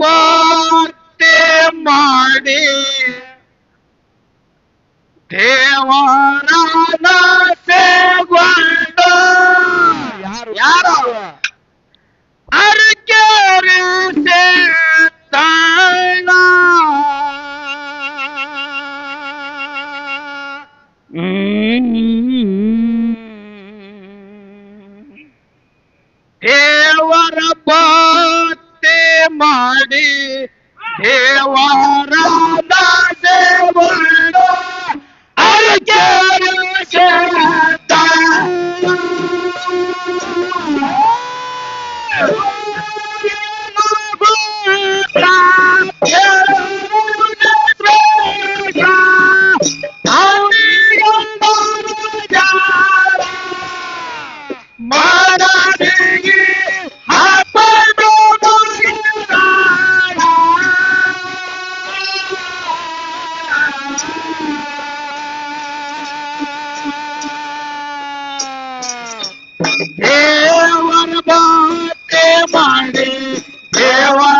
ಪಾಟೆ ಮಾಡಿ ದೇವಾ ಮಾಡಿ ದೇವರ ದೇವರ ದೇವರ ಬಾತೆ ಮಾಡಿ ದೇವರ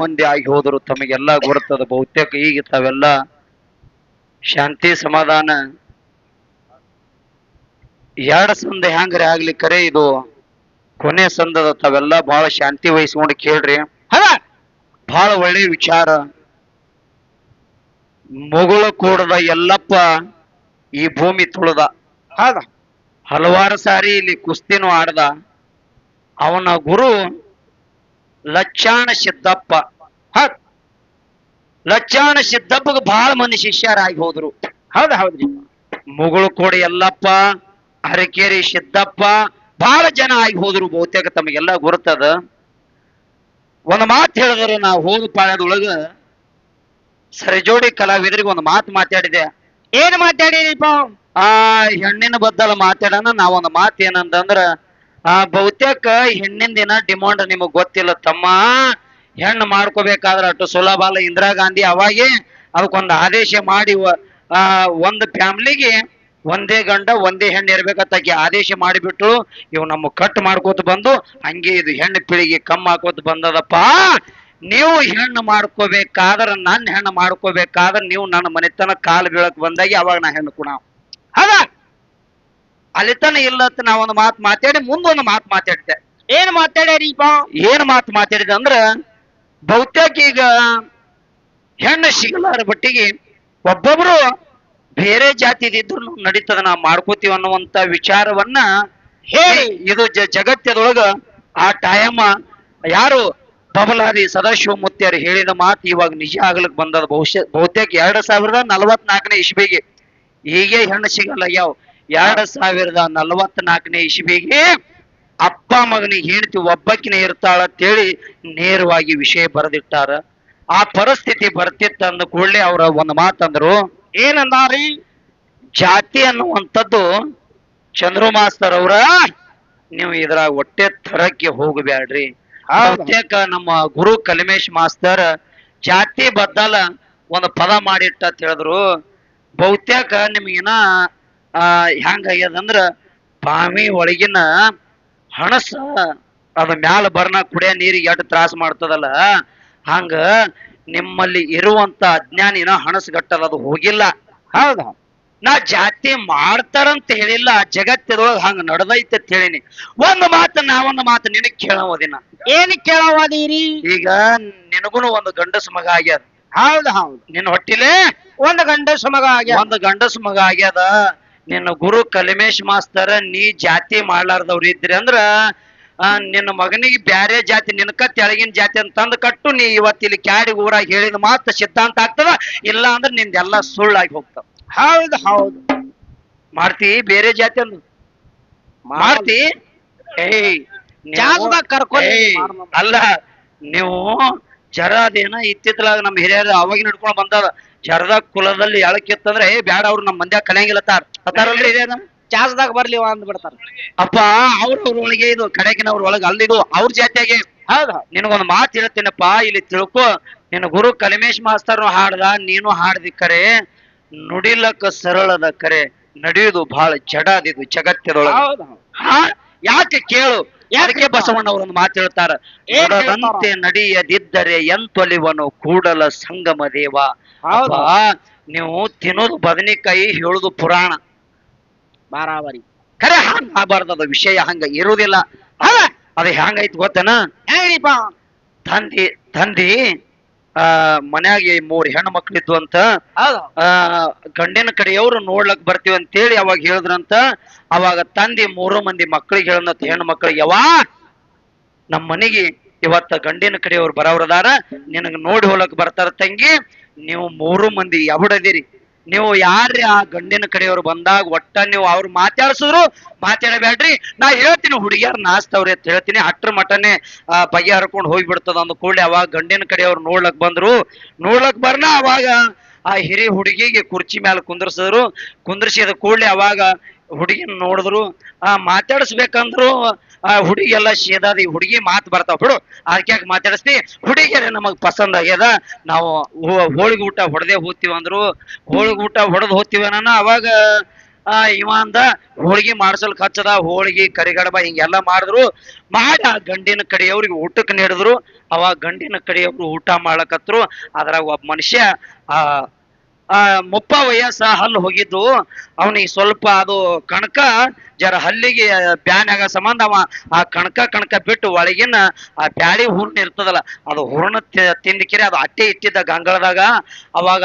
ಮಂದಿ ಆಗಿ ಹೋದ್ರು ತಮಗೆಲ್ಲ ಗೊತ್ತದ ಬಹುತೇಕ ಈಗ ತಾವೆಲ್ಲ ಶಾಂತಿ ಸಮಾಧಾನ. ಎರಡ ಸಂದ ಹೆಂಗ್ರಿ ಆಗ್ಲಿ ಕರೆ ಇದು ಕೊನೆ ಸಂದದ ತಾವೆಲ್ಲ ಬಹಳ ಶಾಂತಿ ವಹಿಸ್ಕೊಂಡು ಕೇಳ್ರಿ. ಬಹಳ ಒಳ್ಳೆ ವಿಚಾರ. ಮುಗುಳ ಕೂಡದ ಎಲ್ಲಪ್ಪ ಈ ಭೂಮಿ ತುಳದ. ಹಲವಾರು ಸಾರಿ ಇಲ್ಲಿ ಕುಸ್ತಿನೂ ಆಡದ. ಅವನ ಗುರು ಲಚ್ಚಾಣ ಸಿದ್ದಪ್ಪ. ಹೌದ್. ಲಚ್ಚಾಣ ಸಿದ್ದಪ್ಪಗೆ ಬಹಳ ಮಂದಿ ಶಿಷ್ಯರಾಗಿ ಹೋದ್ರು. ಹೌದ ಹೌದ್ರಿ. ಮುಗುಳು ಕೋಡಿ ಎಲ್ಲಪ್ಪ ಹರಕೇರಿ ಸಿದ್ದಪ್ಪ ಬಹಳ ಜನ ಆಗಿ ಹೋದ್ರು ಬಹುತೇಕ ತಮಗೆಲ್ಲ ಗುರುತದ. ಒಂದು ಮಾತು ಹೇಳಿದ್ರೆ ನಾವು ಹೋದ ಪಾಳ್ಯದೊಳಗ ಸರಿಜೋಡಿ ಕಲಾವಿದರಿಗೆ ಒಂದು ಮಾತು ಮಾತಾಡಿದೆ. ಏನ್ ಮಾತಾಡಿರಿಪ್ಪ? ಆ ಹೆಣ್ಣಿನ ಬದ್ದಲ ಮಾತಾಡೋಣ ನಾವೊಂದು ಒಂದು ಮಾತು ಏನಂತಂದ್ರ ಆ ಬಹುತೇಕ ಹೆಣ್ಣಿನ ದಿನ ಡಿಮಾಂಡ್ ನಿಮಗ್ ಗೊತ್ತಿಲ್ಲ ತಮ್ಮ. ಹೆಣ್ಣು ಮಾಡ್ಕೋಬೇಕಾದ್ರೆ ಅಷ್ಟು ಸುಲಭ ಅಲ್ಲ. ಇಂದಿರಾ ಗಾಂಧಿ ಅವಾಗೆ ಅದಕ್ಕೊಂದು ಆದೇಶ ಮಾಡಿ ಒಂದು ಫ್ಯಾಮ್ಲಿಗೆ ಒಂದೇ ಗಂಡ, ಒಂದೇ ಹೆಣ್ಣು ಇರ್ಬೇಕಂತ ಆಕಿ ಆದೇಶ ಮಾಡಿಬಿಟ್ಟು ಇವು ನಮ್ಮ ಕಟ್ ಮಾಡ್ಕೋತ ಬಂದು, ಹಂಗೆ ಇದು ಹೆಣ್ಣು ಪೀಳಿಗೆ ಕಮ್ಮಿ ಹಾಕೋತ ಬಂದದಪ್ಪ. ನೀವು ಹೆಣ್ಣು ಮಾಡ್ಕೋಬೇಕಾದ್ರೆ, ನನ್ನ ಹೆಣ್ಣು ಮಾಡ್ಕೋಬೇಕಾದ್ರೆ ನೀವು ನನ್ನ ಮನೆತನ ಕಾಲು ಬೀಳಕ್ ಬಂದಾಗಿ ಅವಾಗ ನಾ ಹೆಣ್ಣು ಕುಣ. ಹೌದ? ಅಲ್ಲಿತನ ಅಂತ ನಾ ಒಂದು ಮಾತು ಮಾತಾಡಿ ಮುಂದೊಂದು ಮಾತು ಮಾತಾಡಿದೆ. ಏನ್ ಮಾತಾಡ್ಯಾರೀಪ ಏನ್ ಮಾತು ಮಾತಾಡಿದೆ ಅಂದ್ರ ಬಹುತೇಕ ಈಗ ಹೆಣ್ಣು ಸಿಗಲಾರ ಬಟ್ಟಿಗೆ ಒಬ್ಬೊಬ್ರು ಬೇರೆ ಜಾತಿದಿದ್ರು ನಡೀತದ ನಾವು ಮಾಡ್ಕೋತೀವಿ ಅನ್ನುವಂತ ವಿಚಾರವನ್ನ ಹೇಳಿ. ಇದು ಜ- ಜಗತ್ತದೊಳಗ ಆ ಟೈಮ ಯಾರು ಬಬಲಾದಿ ಸದಾಶಿವಮೂರ್ತಿಯರು ಹೇಳಿದ ಮಾತು ಇವಾಗ ನಿಜ ಆಗ್ಲಿಕ್ಕೆ ಬಂದದ. ಬಹುಶಃ ಬಹುತೇಕ ಎರಡ್ ಸಾವಿರದ ನಲವತ್ನಾಲ್ಕನೇ ಇಸ್ವಿಗೆ ಹೀಗೆ ಹೆಣ್ಣು ಸಿಗಲ್ಲ. ಯಾವ ಎರಡ್ ಸಾವಿರದ ನಲವತ್ನಾಲ್ಕನೇ ಇಸ್ವಿಗೆ ಅಪ್ಪ ಮಗನಿಗೆ ಹೆಂಡತಿ ಒಬ್ಬಕಿನ ಇರ್ತಾಳ ಅಂತೇಳಿ ನೇರವಾಗಿ ವಿಷಯ ಬರೆದಿಟ್ಟಾರ. ಆ ಪರಿಸ್ಥಿತಿ ಬರ್ತಿತ್ತ ಅಂದ ಕೂಡಲೇ ಅವ್ರ ಒಂದು ಮಾತಂದ್ರು, ಏನಂದಾರಿ? ಜಾತಿ ಅನ್ನುವಂಥದ್ದು ಚಂದ್ರು ಮಾಸ್ತರ್ ಅವ್ರ, ನೀವು ಇದ್ರಾಗ ಹೊಟ್ಟೆ ತರಕ್ಕೆ ಹೋಗಬ್ಯಾಡ್ರಿ. ಬಹುತೇಕ ನಮ್ಮ ಗುರು ಕಲಿಮೇಶ್ ಮಾಸ್ತರ್ ಜಾತಿ ಬದ್ದಲ ಒಂದು ಪದ ಮಾಡಿಟ್ಟ ಅಂತ ಹೇಳಿದ್ರು. ಬಹುತೇಕ ನಿಮ್ಗೇನ ಆ ಹೆಂಗಾಗ್ಯದಂದ್ರ ಬಾವಿ ಒಳಗಿನ ಹಣಸ ಅದ ಮ್ಯಾಲ ಬರ್ನ ಕುಡಿಯ ನೀರಿಗೆ ಎಟ್ ತ್ರಾಸ ಮಾಡ್ತದಲ್ಲ ಹಂಗ ನಿಮ್ಮಲ್ಲಿ ಇರುವಂತ ಅಜ್ಞಾನಿನ ಹಣಸ್ಗಟ್ಟದ ಅದು ಹೋಗಿಲ್ಲ. ಹೌದ. ನಾ ಜಾತಿ ಮಾಡ್ತಾರಂತ ಹೇಳಿಲ್ಲ ಜಗತ್ತದೊಳಗ ಹಂಗ ನಡೆದೈತೆ ಅಂತ ಹೇಳಿನಿ. ಒಂದು ಮಾತು ನಾ ಒಂದು ಮಾತು ನಿನಗ್ ಕೇಳೋದಿನ ಏನ್ ಕೇಳವಾದೀರಿ ಈಗ ನಿನಗುನು ಒಂದು ಗಂಡಸ ಮಗ ಆಗ್ಯದ. ಹೌದು ಹೌದು. ನಿನ್ನ ಹೊಟ್ಟಿಲೆ ಒಂದು ಗಂಡಸ ಮಗ ಆಗ್ಯದ. ಒಂದು ಗಂಡಸ ಮಗ ಆಗ್ಯದ. ನಿನ್ನ ಗುರು ಕಲಿಮೇಶ್ ಮಾಸ್ತರ ನೀ ಜಾತಿ ಮಾಡ್ಲಾರ್ದವ್ರು ಇದ್ರಿ ಅಂದ್ರ ನಿನ್ನ ಮಗನಿಗೆ ಬ್ಯಾರೆ ಜಾತಿ ನಿನಕ ತೆಳಗಿನ ಜಾತಿ ಅಂತ ತಂದು ಕಟ್ಟು ನೀ ಇವತ್ತು ಇಲ್ಲಿ ಕ್ಯಾಡಿ ಊರಾಗ ಹೇಳಿದ ಮಾತು ಸಿದ್ಧಾಂತ ಆಗ್ತದ ಇಲ್ಲ ಅಂದ್ರೆ ನಿಂದೆಲ್ಲ ಸುಳ್ಳಾಗಿ ಹೋಗ್ತಾವ. ಹೌದು ಹೌದು. ಮಾಡ್ತಿ ಬೇರೆ ಜಾತಿ ಅಂದು ಮಾಡ್ತಿ? ಏಯ್ ನೀವು- ಜಾಗದಾಗ ಕರ್ಕೊಂಡು ಏಯ್, ಅಲ್ಲ ನೀವು ಜರ ಅದೇನ ಇತ್ತಿತ್ತಲಾಗ ನಮ್ಮ ಹಿರಿಯರು ಅವಾಗಿನ ಹಿಡ್ಕೊಂಡು ಬಂದಾರ ಜರದ ಕುಲದಲ್ಲಿ ಎಳಕಿತ್ತಂದ್ರೆ ಏ ಬ್ಯಾಡ ಅವ್ರು ನಮ್ಮ ಮಂದ್ಯಾಗ ಕಲಿಯಂಗಿಲ್ಲ ತಾರ್. ಅತಾರಲ್ರಿ ಹಿರಿಯರ? ಚಾಸ್ದಾಗ ಬರ್ಲಿ ಅವ ಅಂದ್ಬಿಡ್ತಾರ ಅಪ್ಪ ಅವ್ರ ಅವ್ರ ಒಳಗೆ ಇದು ಕಡೆಗಿನವ್ರ ಒಳಗೆ ಅಲ್ಲಿದು ಅವ್ರ ಜಾತಿಯಾಗೆ. ಹೌದು. ನಿನ್ಗೊಂದ್ ಮಾತು ಹೇಳ್ತೀನಪ್ಪ ಇಲ್ಲಿ ತಿಳ್ಕೊ. ನಿನ್ನ ಗುರು ಕಲಿಮೇಶ್ ಮಾಸ್ತರ್ನು ಹಾಡ್ದ ನೀನು ಹಾಡ್ದಿ ಕರೆ. ನುಡಿಲಕ್ಕ ಸರಳದ ಕರೆ. ನಡೆಯುದು ಬಹಳ ಜಡದಿದು ಜಗತ್ತದೊಳಗೆ ಹೌದು. ಹಾ? ಯಾಕೆ ಕೇಳು? ಯಾಕೆ ಬಸವಣ್ಣವರನ್ನು ಮಾತಾಡ್ತಾರ ನೋಡದಂತೆ ನಡಿಯದಿದ್ದರೆ ಎಂತೊಲಿವನು ಕೂಡಲ ಸಂಗಮ ದೇವ. ಹೌದು. ನೀವು ತಿನ್ನೋದು ಬದನೆಕಾಯಿ ಹೇಳುದು ಪುರಾಣ. ಬಾರಾಬರಿ. ಖರೆ ಹಂಗ ಆಗಬಾರ್ದದ ವಿಷಯ ಹಂಗ ಇರುವುದಿಲ್ಲ. ಅದ ಹೆಂಗೈತಿ ಗೊತ್ತೇನ? ತಂದಿ ತಂದಿ ಆ ಮನ್ಯಾಗ ಮೂರ್ ಹೆಣ್ಣು ಮಕ್ಳಿದ್ವು ಅಂತ ಹೌದು. ಆ ಗಂಡಿನ ಕಡೆಯವರು ನೋಡ್ಲಕ್ ಬರ್ತೀವಿ ಅಂತೇಳಿ ಅವಾಗ ಹೇಳಿದ್ರಂತ ಅವಾಗ ತಂದೆ ಮೂರು ಮಂದಿ ಮಕ್ಳಿಗೆ ಹೇಳಂತ ಹೆಣ್ಣು ಮಕ್ಳಿಗೆ ಯವಾ ನಮ್ಮ ಮನೆಗೆ ಇವತ್ತ ಗಂಡಿನ ಕಡೆಯವ್ರು ಬರೋರದಾರ ನಿನಗ ನೋಡಿ ಹೋಲಕ್ ಬರ್ತಾರ ತಂಗಿ ನೀವು ಮೂರು ಮಂದಿ ಎಬಡದಿರಿ ನೀವು ಯಾರ್ರಿ ಆ ಗಂಡಿನ ಕಡೆಯವ್ರು ಬಂದಾಗ ಒಟ್ಟ ನೀವು ಅವ್ರು ಮಾತಾಡ್ಸಿದ್ರು? ಮಾತಾಡಬೇಡ್ರಿ. ನಾ ಹೇಳ್ತೀನಿ ಹುಡುಗಿಯರ್ ನಾಸ್ತವ್ರಿ ಅಂತ ಹೇಳ್ತೀನಿ. ಅಟ್ರ ಮಟನೆ ಬಗೆ ಹರ್ಕೊಂಡು ಹೋಗ್ಬಿಡ್ತದ ಅಂದ ಕೂಡಲೇ ಅವಾಗ ಗಂಡಿನ ಕಡೆಯವ್ರು ನೋಡ್ಲಕ್ ಬಂದ್ರು. ನೋಡ್ಲಕ್ ಬರ್ನ ಅವಾಗ ಆ ಹಿರಿ ಹುಡುಗಿಗೆ ಕುರ್ಚಿ ಮೇಲೆ ಕುಂದ್ರಸಿದ್ರು. ಕುಂದ್ರಿಸಿದ ಕೂಡಲೇ ಅವಾಗ ಹುಡುಗಿನ ನೋಡಿದ್ರು. ಆ, ಮಾತಾಡಿಸ್ಬೇಕಂದ್ರು. ಆ ಹುಡುಗಿ ಎಲ್ಲ ಸೇದಾದ ಈ ಹುಡುಗಿ ಮಾತು ಬರ್ತಾವ. ಬಿಡು, ಅದಕ್ಕೆ ಯಾಕೆ ಮಾತಾಡಿಸ್ತಿ? ಹುಡುಗಿಯರ ನಮಗ್ ಪಸಂದ್ ಆಗ್ಯದ. ನಾವು ಹೋಳಿಗೆ ಊಟ ಹೊಡೆದೇ ಹೋಗ್ತೀವಿ ಅಂದ್ರು. ಹೋಳಿಗೆ ಊಟ ಹೊಡೆದು ಹೋಗ್ತೀವಿ ಅನ್ನೋ ಅವಾಗ, ಆ, ಇವ ಅಂದ, ಹೋಳಿಗೆ ಮಾಡ್ಸಲ್ಕ್ ಕಚ್ಚದ, ಹೋಳಿಗೆ, ಕರಿಗಡಬ, ಹಿಂಗೆಲ್ಲ ಮಾಡಿದ್ರು. ಮಾಡಿ ಗಂಡಿನ ಕಡೆಯವ್ರಿಗೆ ಊಟಕ್ಕೆ ನೀಡಿದ್ರು. ಅವಾಗ ಗಂಡಿನ ಕಡೆಯವ್ರು ಊಟ ಮಾಡ್ಲಕತ್ರು ಅದ್ರಾಗ ಒಬ್ಬ ಮನುಷ್ಯ, ಆ ಆ ಮುಪ್ಪ ವಯಸ್ಸ ಹಲ್ಲು ಹೋಗಿದ್ದು. ಅವನಿಗೆ ಸ್ವಲ್ಪ ಅದು ಕಣಕ ಜರ ಹಲ್ಲಿಗೆ ಬ್ಯಾನ್ ಆಗ ಸಂಬಂಧ ಅವ. ಆ ಕಣಕ ಕಣಕ ಬಿಟ್ಟು ಒಳಗಿನ ಆ ಬ್ಯಾಳಿ ಹೂರ್ಣ ಇರ್ತದಲ್ಲ ಅದು ಹೂರ್ಣ ತಿ- ಕಿರೆ ಅದು ಅಟ್ಟೆ ಇಟ್ಟಿದ್ದ ಗಂಗಳದಾಗ. ಅವಾಗ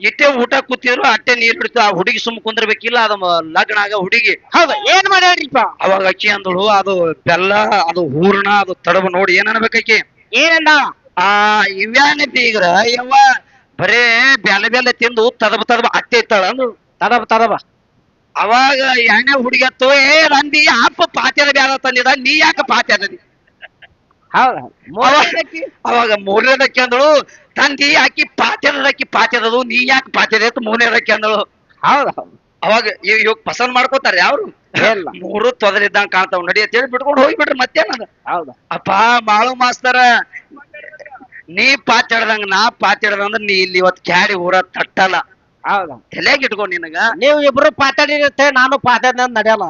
ಇಟ್ಟೆ ಊಟ ಕೂತಿದ್ರು ಅಟ್ಟೆ ನೀರು ಬಿಡ್ತು ಆ ಹುಡುಗಿ ಸುಮ್ ಕುಂದ್ರಬೇಕಿಲ್ಲ ಅದು ಲಗ್ನ ಆಗ ಹುಡುಗಿ. ಹೌದು ಏನ್ ಮಾಡ್ಯಾಳ್ರಿಪ್ಪ ಅವಾಗ ಅಕ್ಕಿ ಅಂದಳು ಅದು ಬೆಲ್ಲ ಅದು ಹೂರ್ಣ ಅದು ತಡವ ನೋಡಿ ಏನ್ ಅನ್ಬೇಕಿ ಏನಣ್ಣ ಆ ಇವ್ಯಾನ ಬೀಗ್ರ ಯವ್ವ ಬರೇ ಬ್ಯಾಲೆ ಬ್ಯಾಲೆ ತಿಂದು ತದಬ ತದಬ ಅತ್ತೆ ಇತ್ತಳ ಅಂದ್ರು ತದಬ ತದಬ. ಅವಾಗ ಎಣ್ಣೆ ಹುಡುಗತ್ತು ಏ ನಂದಿ ಅಪ್ಪ ಪಾತ್ಯದ ಬ್ಯಾಲ ತಂದಿದ ನೀ ಯಾಕೆ ಪಾತ್ಯದಿ ಅವಾಗ ಮೂರನೇದಕ್ಕೆ ಅಂದಳು ತಂದಿ ಆಕಿ ಪಾತ್ಯದಕ್ಕಿ ಪಾತ್ಯದದು ನೀ ಯಾಕೆ ಪಾತ್ಯದ? ಮೂರನೇದಕ್ಕೆ ಅಂದಳು. ಹೌದ. ಹೌದು ಅವಾಗ ಇವ್ ಇವಾಗ ಪಸಂದ್ ಮಾಡ್ಕೋತಾರ ಯಾವ್ರು. ಮೂರು ತೊದರಿದ್ದಂಗ ಕಾಣ್ತಾವ್. ನಡಿ ಅಂತ ಹೇಳಿ ಬಿಟ್ಕೊಂಡು ಹೋಗ್ಬಿಟ್ರಿ ಮತ್ತೇನದ ಹೌದ. ಅಪ್ಪ ಮಾಳು ಮಾಸ್ತರ ನೀ ಪಾತಾಡ್ದಂಗ ನಾ ಪಾತಾಡ್ದಂದ್ರ ನೀ ಇಲ್ಲಿ ಇವತ್ ಕ್ಯಾಡಿ ಊರ ತಟ್ಟಲ್ಲ. ಹೌದು. ತಲೆಗೆ ಇಟ್ಕೊ ನಿನಗ. ನೀವು ಇಬ್ರು ಪಾತಾಡಿರುತ್ತೆ ನಾನು ಪಾತಾಡ ನಡೆಯಲ್ಲ.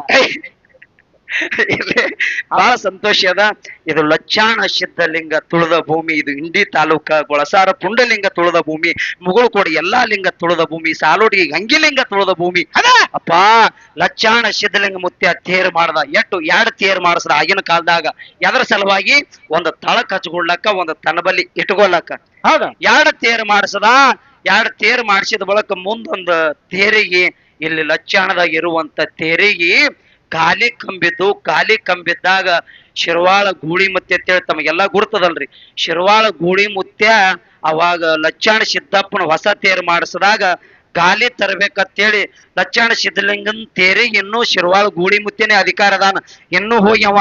ಇರ್ಲಿ. ಬಹಳ ಸಂತೋಷ ಅದ. ಇದು ಲಚ್ಚಾಣ ಸಿದ್ಧಲಿಂಗ ತುಳದ ಭೂಮಿ ಇದು ಇಂಡಿ ತಾಲೂಕ ಗೊಳಸಾರ ಪುಂಡಲಿಂಗ ತುಳದ ಭೂಮಿ ಮುಗುಳುಕೋಡಿ ಎಲ್ಲಾ ಲಿಂಗ ತುಳದ ಭೂಮಿ ಸಾಲೋಡಿ ಗಂಗಿಲಿಂಗ ತುಳದ ಭೂಮಿ. ಅದ? ಅಪ್ಪ ಲಚ್ಚಾಣ ಸಿದ್ಧಲಿಂಗ ಮುತ್ಯ ತೇರ್ ಮಾಡದ ಎಟ್ಟು ಎರಡು ತೇರ್ ಮಾಡಿಸ್ದ ಆಗಿನ ಕಾಲದಾಗ. ಎದರ ಸಲುವಾಗಿ ಒಂದು ತಳ ಹಚ್ಕೊಳ್ಲಕ್ಕ ಒಂದು ತನಬಲ್ಲಿ ಇಟ್ಕೊಳ್ಳಕ್ಕ ಹೌದ? ಎರಡು ತೇರ್ ಮಾಡಿಸದ ಎರಡು ತೇರ್ ಮಾಡಿಸಿದ ಬಳಕ ಮುಂದೊಂದು ತೇರಿಗೆ ಇಲ್ಲಿ ಲಚ್ಚಾಣದಾಗ ಇರುವಂತ ತೇರಿಗೆ ಖಾಲಿ ಕಂಬಿದ್ದು ಖಾಲಿ ಕಂಬಿದ್ದಾಗ ಶಿರ್ವಾಳ ಗೂಳಿ ಮುತ್ಯ ಅಂತೇಳಿ ತಮಗೆಲ್ಲ ಗುರ್ತದಲ್ರಿ. ಶಿರ್ವಾಳ ಗೂಳಿ ಮುತ್ಯ ಅವಾಗ ಲಚ್ಚಾಣ ಸಿದ್ದಪ್ಪನ ಹೊಸ ತೇರು ಮಾಡಿಸಿದಾಗ ಗಾಲಿ ತರ್ಬೇಕಂತೇಳಿ ಲಚ್ಚಾಣ ಸಿದ್ಧಲಿಂಗನ್ ತೇರಿಗೆ ಇನ್ನೂ ಶಿರ್ವಾಳ ಗೂಳಿ ಮುತ್ತಿನೇ ಅಧಿಕಾರ ಅದಾನ. ಇನ್ನೂ ಹೋಗಿ ಅವ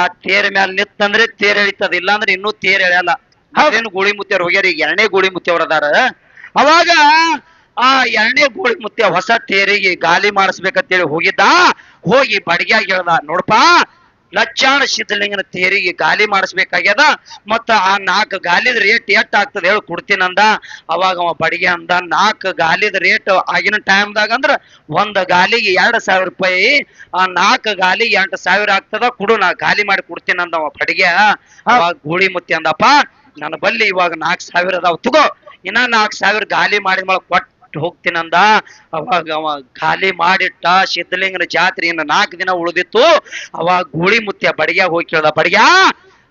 ಆ ತೇರ ಮ್ಯಾಲ ನಿತ್ತಂದ್ರೆ ತೇರ್ ಎಳಿತದ ಇಲ್ಲಾಂದ್ರೆ ಇನ್ನೂ ತೇರ್ ಎಳೆಯಲ್ಲ. ಅದೇನು ಗೂಳಿ ಮುತ್ಯವ್ರು ಹೋಗ್ಯಾರ? ಈಗ ಎರಡನೇ ಗೂಳಿ ಮುತ್ಯವ್ರು ಅದಾರ. ಅವಾಗ ಆ ಎರಡನೇ ಗೋಳಿ ಮುತ್ತೆ ಹೊಸ ತೇರಿಗೆ ಗಾಲಿ ಮಾಡಿಸ್ಬೇಕಂತೇಳಿ ಹೋಗಿದ್ದ. ಹೋಗಿ ಬಡಿಗ್ಯಾಗ ಹೇಳ್ದ, ನೋಡಪ್ಪ, ಲಚ್ಚಾಣ ಸಿದ್ಧಲಿಂಗನ ತೇರಿಗೆ ಗಾಲಿ ಮಾಡಿಸ್ಬೇಕಾಗ್ಯದ, ಮತ್ತ ಆ ನಾಲ್ಕು ಗಾಲಿದ ರೇಟ್ ಎಷ್ಟ್ ಆಗ್ತದ ಹೇಳಿ ಕೊಡ್ತೀನಂದ ಅವಾಗ ಅವ ಬಡಿಗೆ ಅಂದ, ನಾಲ್ಕು ಗಾಲಿದ ರೇಟ್ ಆಗಿನ ಟೈಮ್ದಾಗ ಅಂದ್ರ ಒಂದ್ ಗಾಲಿಗೆ ಎರಡ್ ಸಾವಿರ ರೂಪಾಯಿ, ಆ ನಾಲ್ಕು ಗಾಲಿಗೆ ಎಂಟು ಸಾವಿರ ಆಗ್ತದ, ಕೊಡು, ನಾ ಗಾಲಿ ಮಾಡಿ ಕೊಡ್ತೀನಂದ ಅವ ಬಡಿಗೆ ಅವಾಗ ಗೂಳಿ ಮುತ್ತಿ ಅಂದಪ್ಪ, ನನ್ನ ಬಲ್ಲಿ ಇವಾಗ ನಾಲ್ಕು ಸಾವಿರ ಅದಾವ, ತಗೋ, ಇನ್ನ ನಾಲ್ಕು ಸಾವಿರ ಗಾಲಿ ಮಾಡಿದ ಮೇಲೆ ಕೊಟ್ಟು ಹೋಗ್ತೀನಂದ? ಅವಾಗ ಅವ ಖಾಲಿ ಮಾಡಿಟ್ಟ ಸಿದ್ಧಲಿಂಗನ ಜಾತ್ರೆ ಇನ್ನು ನಾಲ್ಕು ದಿನ ಉಳಿದಿತ್ತು. ಅವಾಗ ಗೂಳಿ ಮುತ್ಯ ಬಡಿಗೆ ಹೋಗಿ ಕೇಳ್ದ, ಬಡಿಗ್ಯಾ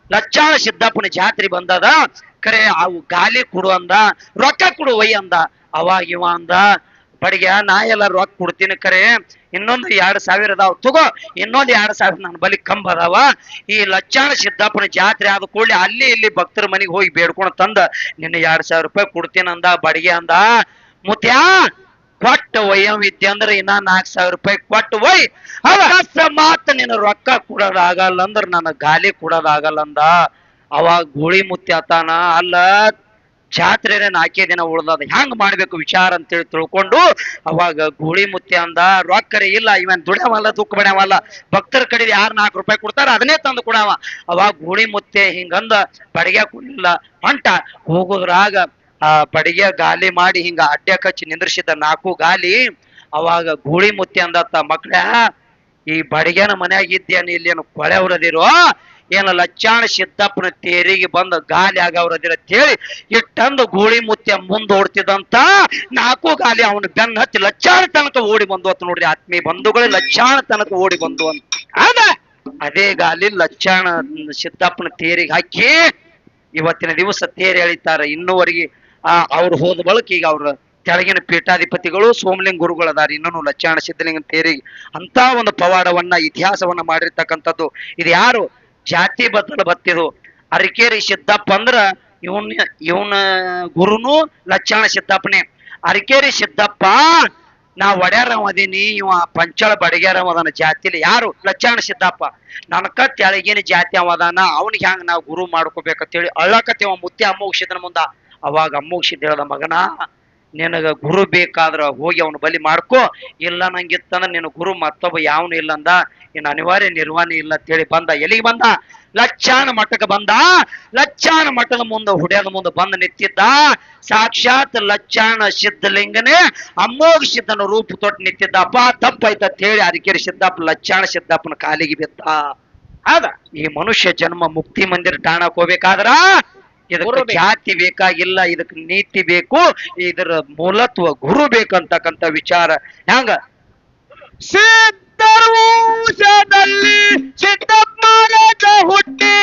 ಲಚ್ಚಾಣ ಸಿದ್ದಪ್ಪನ ಜಾತ್ರೆ ಬಂದದ? ಕರೆ ಅವು ಗಾಲಿ ಕೊಡು ಅಂದ, ರೊಕ್ಕ ಕೊಡು ಒಯ್ ಅಂದ. ಅವಾಗ ಇವ ಅಂದ ಬಡಿಗೆ ನಾ ಎಲ್ಲ ರೊಕ್ಕ ಕೊಡ್ತೀನಿ ಕರೆ. ಇನ್ನೊಂದು ಎರಡ್ ಸಾವಿರ ಅದಾವ, ತಗೋ. ಇನ್ನೊಂದು ಎರಡ್ ಸಾವಿರ ನನ್ನ ಬಲಿ ಕಂಬ ಅದಾವ. ಈ ಲಚ್ಚಾಣ ಸಿದ್ದಪ್ಪನ ಜಾತ್ರೆ ಆದ ಕೂಡಲೇ ಅಲ್ಲಿ ಇಲ್ಲಿ ಭಕ್ತರ ಮನೆಗೆ ಹೋಗಿ ಬೇಡ್ಕೊಂಡು ತಂದ. ನಿನ್ನ ಎರಡ್ ಸಾವಿರ ರೂಪಾಯಿ ಕೊಡ್ತೀನಿ ಅಂದ ಬಡಿಗೆ ಅಂದ. ಮುತ್ಯಾ, ಕೊಟ್ಟ ಒಯ್ಯವಿದ್ದೆ ಅಂದ್ರೆ ಇನ್ನ ನಾಲ್ಕು ಸಾವಿರ ರೂಪಾಯಿ ಕೊಟ್ಟು ಒಯ್ ಮಾತ್ರ ನಿನ್ನ ರೊಕ್ಕ ಕೊಡೋದಾಗಲ್ಲ ಅಂದ್ರೆ ನನ್ನ ಗಾಲಿ ಕೊಡೋದಾಗಲ್ಲ ಅಂದ ಅವಾಗ ಗೋಳಿ ಮುತ್ಯಾತಾನ ಅಲ್ಲ ಜಾತ್ರೆ ನಾಲ್ಕೇ ದಿನ ಉಳ್ದದ. ಹೆಂಗ್ ಮಾಡ್ಬೇಕು ವಿಚಾರ ಅಂತೇಳಿ ತಿಳ್ಕೊಂಡು ಅವಾಗ ಗೋಳಿ ಮುತ್ಯ ಅಂದ, ರೊಕ್ಕರೆ ಇಲ್ಲ, ಇವನ್ ದುಡ್ಯಾವಲ್ಲ, ದುಃಖ ಬಡ್ಯಾವಲ್ಲ ಭಕ್ತರ ಕಡೆ ಯಾರು ನಾಲ್ಕು ರೂಪಾಯಿ ಕೊಡ್ತಾರ ಅದನ್ನೇ ತಂದು ಕೊಡವ. ಅವಾಗ ಗೋಳಿ ಮುತ್ತೆ ಹಿಂಗಂದ ಬಡಿಗೆ ಕೊಡ್ಲಿಲ್ಲ ಹೊಂಟ ಹೋಗೋದ್ರಾಗ ಆ ಬಡಿಗೆ ಗಾಲಿ ಮಾಡಿ ಹಿಂಗ ಅಡ್ಡೆ ಕಚ್ಚಿ ನಿಂದ್ರಿಸಿದ ನಾಲ್ಕು ಗಾಲಿ, ಅವಾಗ ಗೂಳಿ ಮುತ್ತಿ ಅಂದತ್ತ ಮಕ್ಳ, ಈ ಬಡಿಗೆನ ಮನ್ಯಾಗ ಇದ್ದೇನು ಇಲ್ಲೇನು ಕೊಳೆ ಹೊರದಿರೋ ಏನು ಲಚ್ಚಾಣ ಸಿದ್ದಪ್ಪನ ತೇರಿಗೆ ಬಂದ ಗಾಲಿ ಆಗವ್ರದಿರ ಅಂತೇಳಿ ಇಟ್ಟಂದು ಗೂಳಿ ಮುತ್ಯ ಮುಂದೋಡ್ತಿದ್ದಂತ ನಾಲ್ಕು ಗಾಲಿ ಅವನ ಬೆನ್ನ ಹತ್ತಿ ಲಚ್ಚಾಣ ತನಕ ಓಡಿ ಬಂದು ಅಂತ ನೋಡ್ರಿ ಆತ್ಮೀಯ ಬಂಧುಗಳು, ಲಚ್ಚಾಣ ತನಕ ಓಡಿ ಬಂದು ಅಂತ ಅದ? ಅದೇ ಗಾಲಿ ಲಚ್ಚಾಣ ಸಿದ್ದಪ್ಪನ ತೇರಿಗೆ ಹಾಕಿ ಇವತ್ತಿನ ದಿವಸ ತೇರು ಎಳಿತಾರ. ಇನ್ನೂವರೆಗೆ ಆ, ಅವ್ರು ಹೋದ ಬಳಿಕ ಈಗ ಅವ್ರ ಕೆಳಗಿನ ಪೀಠಾಧಿಪತಿಗಳು, ಸೋಮಲಿಂಗ ಗುರುಗಳು ಅದಾರ ಇನ್ನೂ ಲಚ್ಚಾಣ ಸಿದ್ಧಲಿಂಗ ತೇರಿ ಅಂತ ಒಂದು ಪವಾಡವನ್ನ, ಇತಿಹಾಸವನ್ನ ಮಾಡಿರ್ತಕ್ಕಂಥದ್ದು. ಇದು ಯಾರು? ಜಾತಿ ಬದಲ ಬತ್ತಿದು ಅರಿಕೇರಿ ಸಿದ್ದಪ್ಪ ಅಂದ್ರ ಇವನ್, ಇವನ ಗುರುನು ಲಚ್ಚಾಣ ಸಿದ್ದಪ್ಪನೇ. ಅರಿಕೇರಿ ಸಿದ್ದಪ್ಪ, ನಾ ಒಡ್ಯಾರವ ಅದೀನಿ, ಇವ ಪಂಚಳ ಬಡಗ್ಯಾರವ ಅದಾನ ಜಾತಿಲಿ. ಯಾರು? ಲಚ್ಚಾಣ ಸಿದ್ದಪ್ಪ. ನನಕ ತೆಳಗಿನ ಜಾತಿ ಅವ ಅದಾನ, ಅವನಿಗೆ ನಾವು ಗುರು ಮಾಡ್ಕೋಬೇಕಂತೇಳಿ ಅಳ್ಳಕತ್ತೇವ ಮುತ್ತಿ ಅಮ್ಮೋಗಿಸಿದನ ಮುಂದ. ಅವಾಗ ಅಮ್ಮೋಗಿಸಿದ ಹೇಳ್ದ, ಮಗನ, ನಿನಗ ಗುರು ಬೇಕಾದ್ರ ಹೋಗಿ ಅವನ ಬಲಿ ಮಾಡ್ಕೋ. ಇಲ್ಲ ನಂಗಿತ್ತಂದ್ರ ನಿನ್ನ ಗುರು ಮತ್ತೊಬ್ಬ ಯಾವನು ಇಲ್ಲಂದ. ಇನ್ ಇನ್ನು ಅನಿವಾರ್ಯ ನಿರ್ವಹಣೆ ಇಲ್ಲ ಅಂತೇಳಿ ಬಂದ. ಎಲ್ಲಿಗೆ ಬಂದ? ಲಚ್ಚಾನ ಮಠಕ್ಕೆ ಬಂದ. ಲಚ್ಚಾನ ಮಠದ ಮುಂದೆ ಹುಡಿಯದ ಮುಂದೆ ಬಂದು ನಿಂತಿದ್ದ. ಸಾಕ್ಷಾತ್ ಲಚ್ಚಾಣ ಸಿದ್ಧಲಿಂಗನೇ ಅಮ್ಮೋಗ ಸಿದ್ಧನ ರೂಪ ತೊಟ್ಟು ನಿಂತಿದ್ದಪ್ಪ ತಪ್ಪಾಯ್ತ ಅಂತ ಹೇಳಿ ಅರಿಕೆರೆ ಸಿದ್ದಪ್ಪ ಲಚ್ಚಾಣ ಸಿದ್ದಪ್ಪನ ಕಾಲಿಗೆ ಬಿದ್ದ. ಆದ ಈ ಮನುಷ್ಯ ಜನ್ಮ ಮುಕ್ತಿ ಮಂದಿರ ಟಾಣಕ್ ಹೋಗ್ಬೇಕಾದ್ರ ಇದಕ್ಕೆ. ಜಾತಿ ಬೇಕಾಗಿಲ್ಲ ಇದಕ್ಕೆ ನೀತಿ ಬೇಕು. ಇದರ ಮೂಲತ್ವ ಗುರು ಬೇಕಂತಕ್ಕಂತ ವಿಚಾರ. ಹ್ಯಾಂಗ? ಸಿದ್ಧರೂಷದಲ್ಲಿ ಸಿದ್ದಪ್ಪ ಮಹಾರಾಜ ಹುಟ್ಟಿ.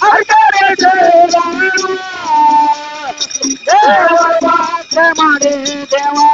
ನದಿಗೊಂಡು ಅರ್ಕರೆ ದೇವರು. ದೇವರ ಭಕ್ತಿ ಮಾಡಿ ದೇವರ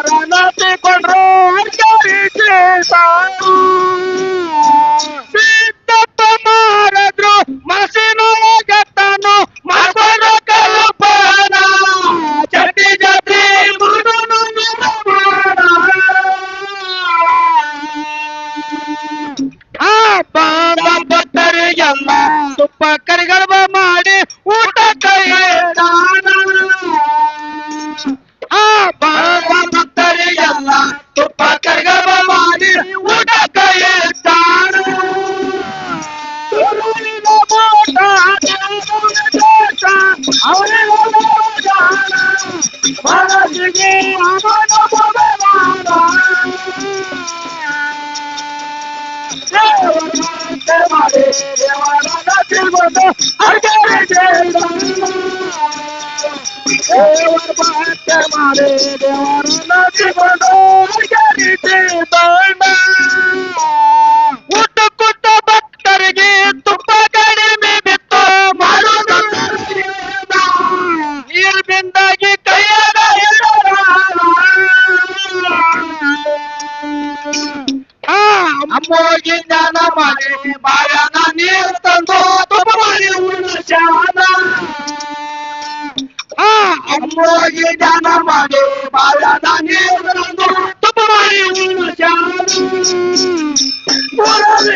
মারে দেওয়ার না জীবন গাড়িতে দা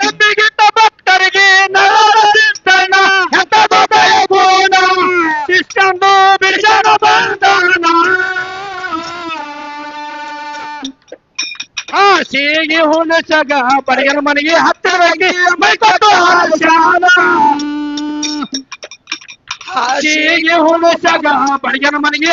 ನಂಬಿಗಿಟ್ಟ ಭಕ್ತರಿಗೆ ನರಸಿದ್ದಣ್ಣ ಎಂತದು ದಯಗೂಣ ಶಿಷ್ಟಂದು ಬಿಡಿಸಣ ಬಂಧನ ಆ ಸೀಗಿ ಹುಣಸಗ ಬಡಗನ ಮನೆಗೆ